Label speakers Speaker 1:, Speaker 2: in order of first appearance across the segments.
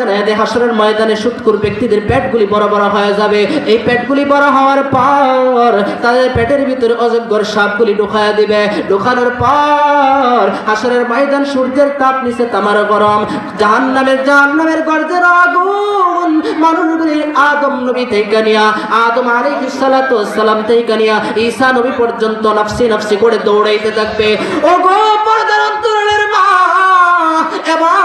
Speaker 1: জানায় হাসরের ময়দানে সুৎকুর ব্যক্তিদের পেটগুলি বড় বড় হয়ে যাবে। এই পেটগুলি বড় হওয়ার পর তাদের পেটের ভিতরে অযোগ্যর সাপগুলি ঢুকায়া দিবে। ঢুকানোর পর হাসরের ময়দান সূর্যের তাপ নিচে তামার গরম। জাহান নামের জাহান নামের গর্জের আগুন মানুষগুলির আদম নবী থেকে নিয়া, আদম আলাইহিস সালাতু সালাম থেকে নিয়া, ঈসা নবী পর্যন্ত নফসি নফসি করে দৌড়াইতে থাকবে। ও গো পর্দার অন্তরালের মা, এবার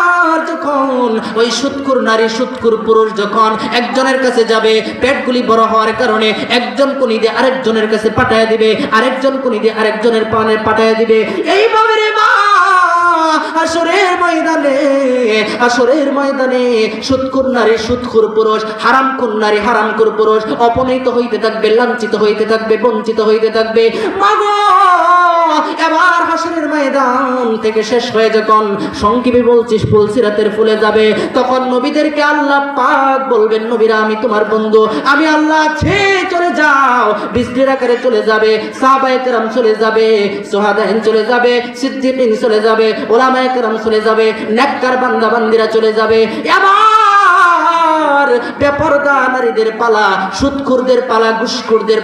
Speaker 1: ওই সুৎকুর নারী সুৎকুর পুরুষ যখন একজনের কাছে যাবে, পেটগুলি বড় হওয়ার কারণে একজন কুনি দিয়ে আরেকজনের কাছে পাঠায় দিবে, আরেকজন কুনি দিয়ে আরেকজনের পানে পাঠায় দিবে। এইভাবে রে মা আসরের ময়দানে আসরের ময়দানে পুরুষ হারামকুর নারী হারামকুর পুরুষ অপনীত হইতে থাকবে, লাঞ্ছিত হইতে থাকবে, বঞ্চিত হইতে থাকবে। মাগো, এবার হাসরের ময়দান থেকে শেষ হয়ে যখন বলছিস ফুলে যাবে, তখন নবীদেরকে আল্লাহ পাক বলবেন, নবীরা, আমি তোমার বন্ধু, আমি আল্লাহ ছে চলে যাও। বৃষ্টির আকারে চলে যাবে, সাহাবায়ে কেরাম চলে যাবে, সোহাদাইন চলে যাবে, সিদ্দিকিন চলে যাবে ওলামায়ে চলে যাবে, নেককার বান্দা বান্দিরা চলে যাবে। বেপরদা নারীদের পালা পালা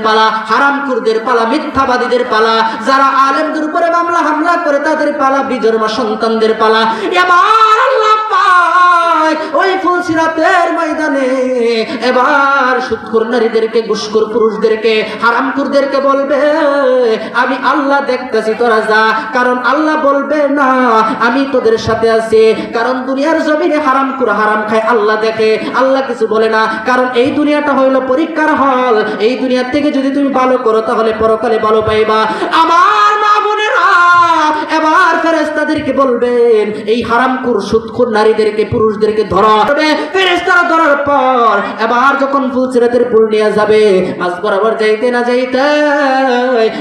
Speaker 1: পালা পালা, মিথ্যাবাদীদের পালা, যারা আলেমদের উপরে মামলা হামলা করে তাদের পালা বিজর্মা সন্তানদের পালা। এবার পাক ওই ফুলসিরাতের ময়দানে এবার সুদখুর নারীদেরকে ঘুষখুর পুরুষদেরকে, হারামখুরদেরকে বলবে, আমি আল্লাহ দেখতেছি তোরা যা, কারণ আল্লাহ বলবে না, আমি তোদের সাথে আছি, কারণ দুনিয়ার জমিনে হারাম করে হারাম খায় আল্লাহ দেখে, আল্লাহ কিছু বলে না, কারণ এই দুনিয়াটা হইল পরীক্ষার হল, এই দুনিয়ার থেকে যদি তুমি ভালো করো তাহলে পরকালে ভালো পাইবা। আমার ফেরেস্তাদেরকে বলবেন, এই হারামকুর সুৎখুর নারীদেরকে, পুরুষদেরকে ধরা হবে। ফেরেস্তারা ধরার পর এবার যখন ফুলসিরাতের পুল নিয়ে যাবে মাছ বরাবর যাইতে না যাইতে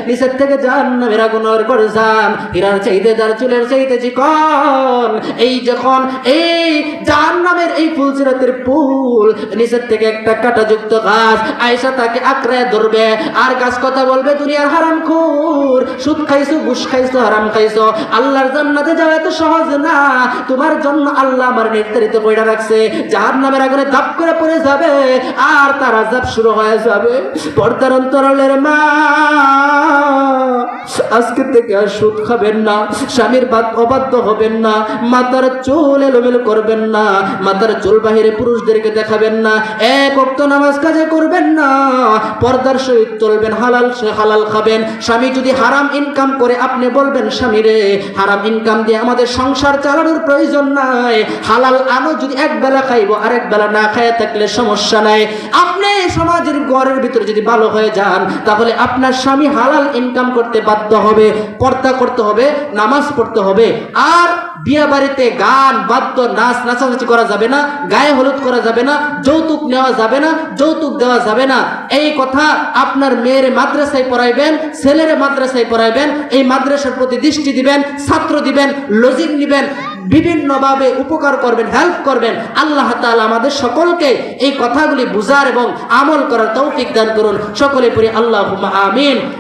Speaker 1: নিচের থেকে যান মেরা গুনর করে যান হীরার চাইতে যার চুলের চাইতে চিকন, এই যখন এই জাহান নামের এই ফুলসিরাতের পুল নিচের থেকে একটা কাঁটাযুক্ত গাছ আয়সা তাকে আঁকড়ায় ধরবে। আর গাছ কথা বলবে, দুনিয়ার হারাম খুর, সুদ খাইছো, ঘুষ খাইছো, হারাম খাইছো, আল্লাহর জান্নাতে যাওয়া এত সহজ না। তোমার জন্য আল্লাহ আমার নির্ধারিত কইরা রাখছে। জাহান নামের আগুনে ধাপ করে পড়ে যাবে, আর তার আজাব শুরু হয়ে যাবে। পর্দার অন্তরালের মা, আজকে থেকে আর সুদ খাবেন না, স্বামীর বাদ অবাধ্য হবেন না, মাতার চুল এলোমেলো করবেন না মাতার চুল বাহিরে পুরুষদেরকে দেখাবেন না। এক অক্ত নামাজ কাজে করবেন না। পর্দার সহিত চলবেন, হালাল সে হালাল খাবেন। স্বামী যদি হারাম ইনকাম করে, আপনি বলবেন, স্বামী রে, হারাম ইনকাম দিয়ে আমাদের সংসার চালানোর প্রয়োজন নাই। হালাল আনো যদি এক বেলা খাইব আরেক বেলা না খাইয়া থাকলে সমস্যা নাই। আপনি সমাজের ঘরের ভিতরে যদি ভালো হয়ে যান, তাহলে আপনার স্বামী হালাল ইনকাম করতে বাধ্য হবে পর্দা করতে হবে, নামাজ পড়তে হবে। আর বিয়ে বাড়িতে গান, বাদ্য, নাচ, নাচানাচি করা যাবে না, গায়ে হলুদ করা যাবে না, যৌতুক নেওয়া যাবে না, যৌতুক দেওয়া যাবে না। এই কথা আপনার মেয়ের মাদ্রাসায় পড়াইবেন, ছেলের মাদ্রাসায় পড়াইবেন, এই মাদ্রাসার প্রতি দৃষ্টি দিবেন, ছাত্র দিবেন লজিক নিবেন। বিভিন্নভাবে উপকার করবেন হেল্প করবেন। আল্লাহ তালা আমাদের সকলকে এই কথাগুলি বুঝার এবং আমল করার তৌফিক দান করুন। সকলে পড়ি আল্লাহ আমিন।